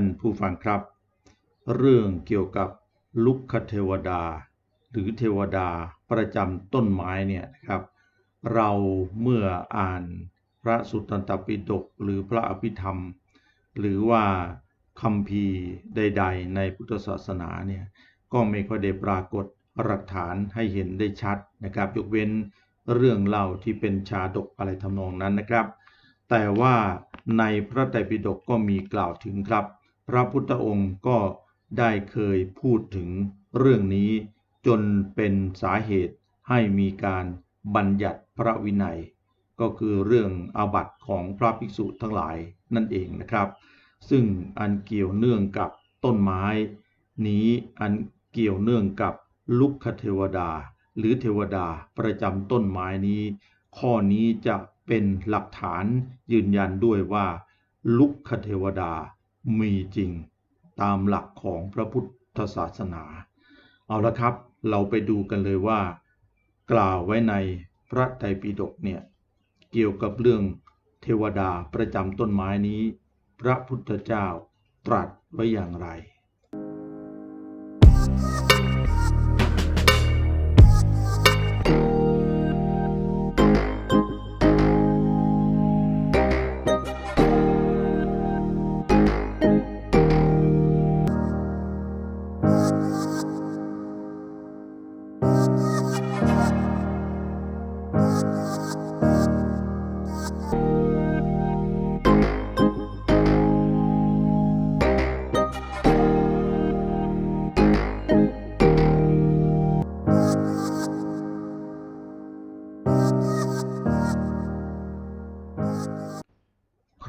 ท่านผู้ฟังครับ เรื่องเกี่ยวกับลุกคเทวดา หรือเทวดาประจำต้นไม้เนี่ยนะครับ เราเมื่ออ่านพระสุตตันตปิฎกหรือพระอภิธรรม หรือว่าคัมภีใด ๆ ในพุทธศาสนาเนี่ยก็ไม่ค่อยได้ปรากฏหลักฐานให้เห็นได้ชัดนะครับยกเว้นเรื่องเล่าที่เป็นชาดกอะไรทำนองนั้นนะครับ แต่ว่าในพระไตรปิฎกก็มีกล่าวถึงครับ พระพุทธองค์ก็ได้เคยพูดถึงเรื่องนี้จนเป็นสาเหตุให้มีการบัญญัติพระวินัย ก็คือเรื่องอาบัติของพระภิกษุทั้งหลายนั่นเองนะครับ ซึ่งอันเกี่ยวเนื่องกับต้นไม้ นี้อันเกี่ยวเนื่องกับลุกคเทวดา หรือเทวดาประจำต้นไม้นี้ ข้อนี้จะเป็นหลักฐานยืนยันด้วยว่า ลุกคเทวดา มีจริงตามหลักของพระพุทธศาสนา เอาละครับ เราไปดูกันเลยว่า กล่าวไว้ในพระไตรปิฎกเนี่ยเกี่ยวกับเรื่องเทวดาประจำต้นไม้นี้ พระพุทธเจ้าตรัสไว้อย่างไร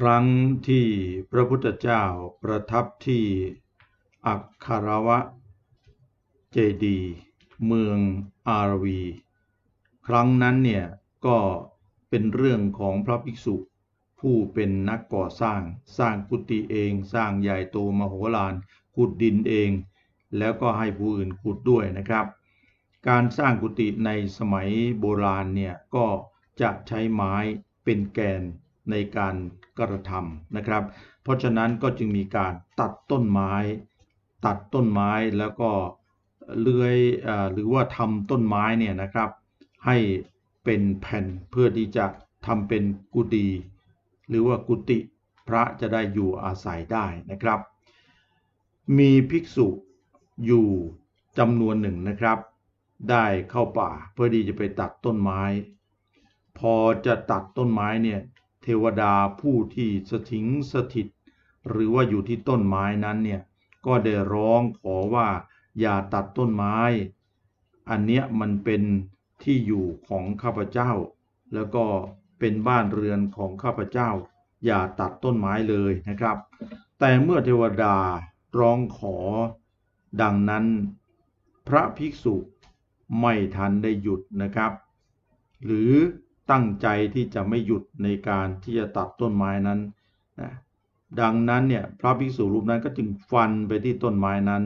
ครั้งที่พระพุทธเจ้าประทับที่อักคารวะเจดีเมืองอารวี ครั้งนั้นเนี่ยก็เป็นเรื่องของพระภิกษุผู้เป็นนักก่อสร้าง สร้างกุฏิเอง สร้างใหญ่โตมโหฬารขุดดินเอง แล้วก็ให้ผู้อื่นขุดด้วยนะครับ การสร้างกุฏิในสมัยโบราณเนี่ยก็จะใช้ไม้เป็นแกนในการ กระทำนะครับ เพราะฉะนั้นก็จึงมีการตัดต้นไม้ ตัดต้นไม้แล้วก็เลื่อยอหรือว่าทำต้นไม้เนี่ยนะครับ ให้เป็นแผ่นเพื่อที่จะทำเป็นกุฏิหรือว่ากุฏิพระจะได้อยู่อาศัยได้นะครับ มีภิกษุอยู่จำนวนหนึ่งนะครับ ได้เข้าป่าเพื่อที่จะไปตัดต้นไม้ พอจะตัดต้นไม้เนี่ย เทวดาผู้ที่สถิงสถิต หรือว่าอยู่ที่ต้นไม้นั้นเนี่ยก็ได้ร้องขอว่าอย่าตัดต้นไม้ อันเนี้ยมันเป็นที่อยู่ของข้าพเจ้า แล้วก็เป็นบ้านเรือนของข้าพเจ้า อย่าตัดต้นไม้เลยนะครับ แต่เมื่อเทวดาร้องขอ ดังนั้น พระภิกษุไม่ทันได้หยุดนะครับ หรือ ตั้งใจที่จะไม่หยุดในการที่จะตัดต้นไม้นั้นนะดังนั้นเนี่ยพระภิกษุรูปนั้นก็จึงฟันไปที่ต้นไม้นั้น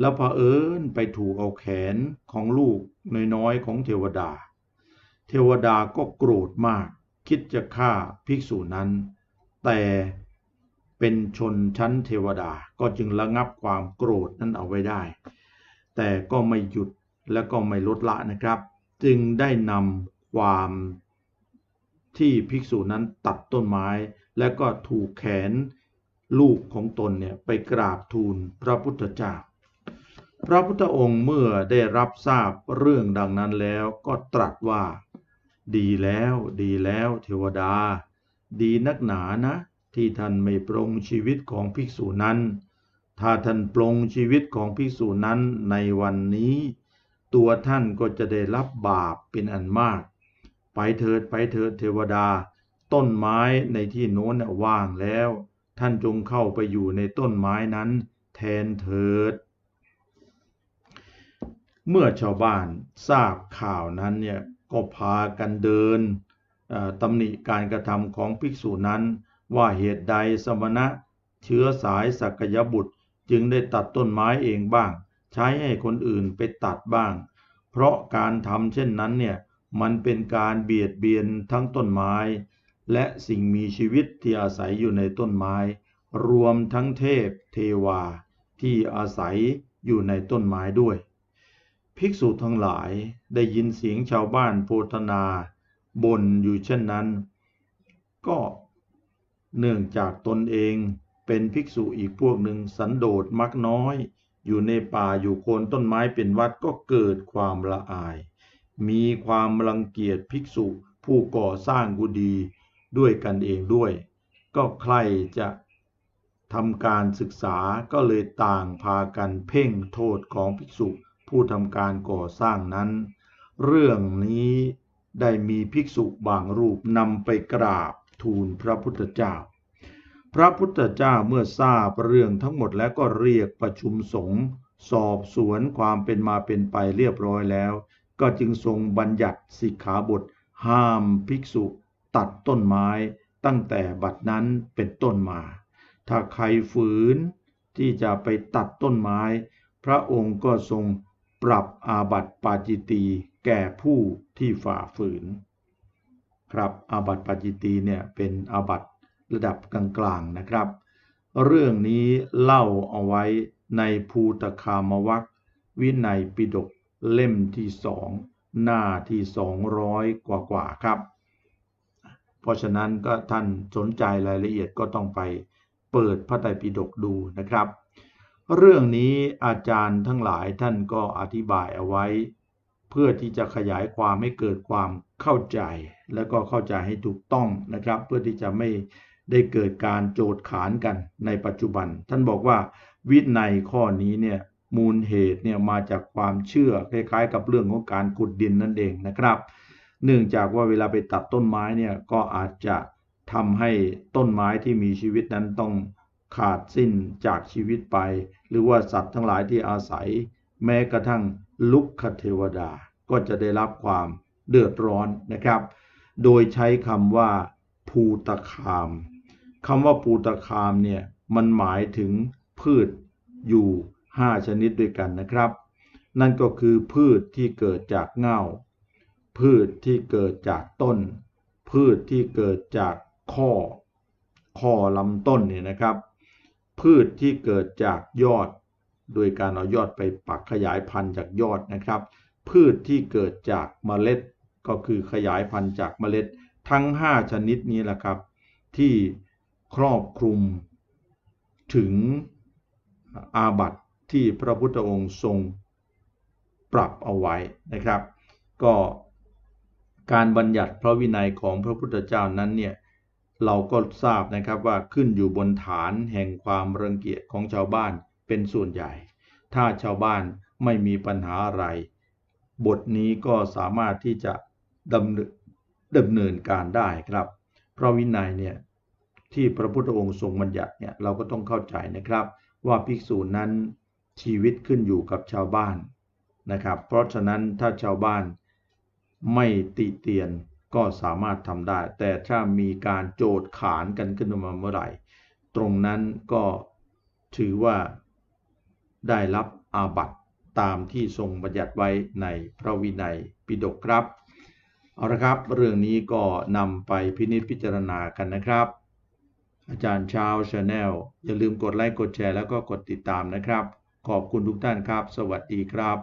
แล้วเผอิญไปถูกเอาแขนของลูกน้อยๆของเทวดา เทวดาก็โกรธมาก คิดจะฆ่าภิกษุนั้น แต่เป็นชนชั้นเทวดาก็จึงระงับความโกรธนั้นเอาไว้ได้ แต่ก็ไม่หยุดและก็ไม่ลดละนะครับ จึงได้นำความ ที่ภิกษุนั้นตัดต้นไม้ และก็ถูกแขนลูกของตนเนี่ยไปกราบทูลพระพุทธเจ้า พระพุทธองค์เมื่อได้รับทราบเรื่องดังนั้นแล้วก็ตรัสว่า ดีแล้วดีแล้วเทวดา ดีนักหนานะ ที่ท่านไม่ปรงชีวิตของภิกษุนั้น ถ้าท่านปรงชีวิตของภิกษุนั้นในวันนี้ ตัวท่านก็จะได้รับบาปเป็นอันมาก ไปเถิดไปเถิดเทวดา ต้นไม้ในที่โน้นน่ะว่างแล้ว ท่านจงเข้าไปอยู่ในต้นไม้นั้นแทนเถิด เมื่อชาวบ้านทราบข่าวนั้นเนี่ยก็พากันเดินตำหนิการกระทำของภิกษุนั้น ว่าเหตุใดสมณะเชื้อสายสักยบุตรจึงได้ตัดต้นไม้เองบ้าง ใช้ให้คนอื่นไปตัดบ้าง เพราะการทำเช่นนั้นเนี่ย มันเป็นการเบียดเบียนทั้งต้นไม้ และสิ่งมีชีวิตที่อาศัยอยู่ในต้นไม้ รวมทั้งเทพเทวาที่อาศัยอยู่ในต้นไม้ด้วย ภิกษุทั้งหลายได้ยินเสียงชาวบ้านโพธนาบ่นอยู่เช่นนั้น ก็เนื่องจากตนเองเป็นภิกษุอีกพวกหนึ่งสันโดษมักน้อย อยู่ในป่าอยู่โคนต้นไม้เป็นวัดก็เกิดความละอาย มีความรังเกียจภิกษุผู้ก่อสร้างกุฏิด้วยกันเองด้วย ก็ใครจะทำการศึกษาก็เลยต่างพากันเพ่งโทษของภิกษุผู้ทำการก่อสร้างนั้น เรื่องนี้ได้มีภิกษุบางรูปนำไปกราบทูลพระพุทธเจ้า พระพุทธเจ้าเมื่อทราบเรื่องทั้งหมดแล้วก็เรียกประชุมสงฆ์สอบสวนความเป็นมาเป็นไปเรียบร้อยแล้ว ก็จึงทรงบัญญัติสิกขาบท ห้ามภิกษุตัดต้นไม้ตั้งแต่บัดนั้นเป็นต้นมา ถ้าใครฝืนที่จะไปตัดต้นไม้ พระองค์ก็ทรงปรับอาบัติปาจิตีแก่ผู้ที่ฝ่าฝืน ครับอาบัติปาจิตีเนี่ยเป็นอาบัติระดับกลางๆนะครับ เรื่องนี้เล่าเอาไว้ในภูตคามวัควินัยปิฎก เล่มที่สองหน้าที่สองร้อยกว่าๆครับ เพราะฉะนั้นก็ท่านสนใจรายละเอียดก็ต้องไปเปิดพระไตรปิฎกดูนะครับ เรื่องนี้อาจารย์ทั้งหลายท่านก็อธิบายเอาไว้ เพื่อที่จะขยายความให้เกิดความเข้าใจ แล้วก็เข้าใจให้ถูกต้องนะครับ เพื่อที่จะไม่ได้เกิดการโจทขานกันในปัจจุบัน ท่านบอกว่าวินัยข้อนี้เนี่ย มูลเหตุเนี่ยมาจากความเชื่อคล้ายๆ กับเรื่องของการขุดดินนั่นเองนะครับ เนื่องจากว่าเวลาไปตัดต้นไม้เนี่ยก็อาจจะทำให้ต้นไม้ที่มีชีวิตนั้นต้องขาดสิ้นจากชีวิตไป หรือว่าสัตว์ทั้งหลายที่อาศัย แม้กระทั่งลุกคเทวดาก็จะได้รับความเดือดร้อนนะครับ โดยใช้คำว่าภูตคามคำว่าภูตคามเนี่ยมันหมายถึงพืชอยู่ 5 ชนิดด้วยกันนะครับ นั่นก็คือพืชที่เกิดจากเง่าพืชที่เกิดจากต้น พืชที่เกิดจากข้อ ข้อลำต้นเนี่ยนะครับ พืชที่เกิดจากยอด โดยการเอายอดไปปักขยายพันธุ์จากยอดนะครับ พืชที่เกิดจากเมล็ดก็คือขยายพันธุ์จากเมล็ดทั้ง 5 ชนิดนี้แหละครับ ที่ครอบคลุมถึงอาบัติ ที่พระพุทธองค์ทรงปรับเอาไว้นะครับ ก็การบัญญัติพระวินัยของพระพุทธเจ้านั้นเนี่ยเราก็ทราบนะครับว่าขึ้นอยู่บนฐานแห่งความรังเกียจของชาวบ้านเป็นส่วนใหญ่ ถ้าชาวบ้านไม่มีปัญหาอะไร บทนี้ก็สามารถที่จะดำเนินดำเนินการได้ครับพระวินัยเนี่ยที่พระพุทธองค์ทรงบัญญัติเนี่ยเราก็ต้องเข้าใจนะครับ ว่าภิกษุนั้น ชีวิตขึ้นอยู่กับชาวบ้านนะครับ เพราะฉะนั้นถ้าชาวบ้านไม่ติเตียนก็สามารถทำได้ แต่ถ้ามีการโจดขานกันขึ้นมาเมื่อไหร่ ตรงนั้นก็ถือว่าได้รับอาบัตตามที่ทรงบัญญัติไว้ในพระวินัยปิฎกครับ เอาละครับ เรื่องนี้ก็นำไปพินิจพิจารณากันนะครับ อาจารย์ชาวชาแนลอย่าลืมกดไลค์กดแชร์แล้วก็กดติดตามนะครับ ขอบคุณทุกท่านครับ สวัสดีครับ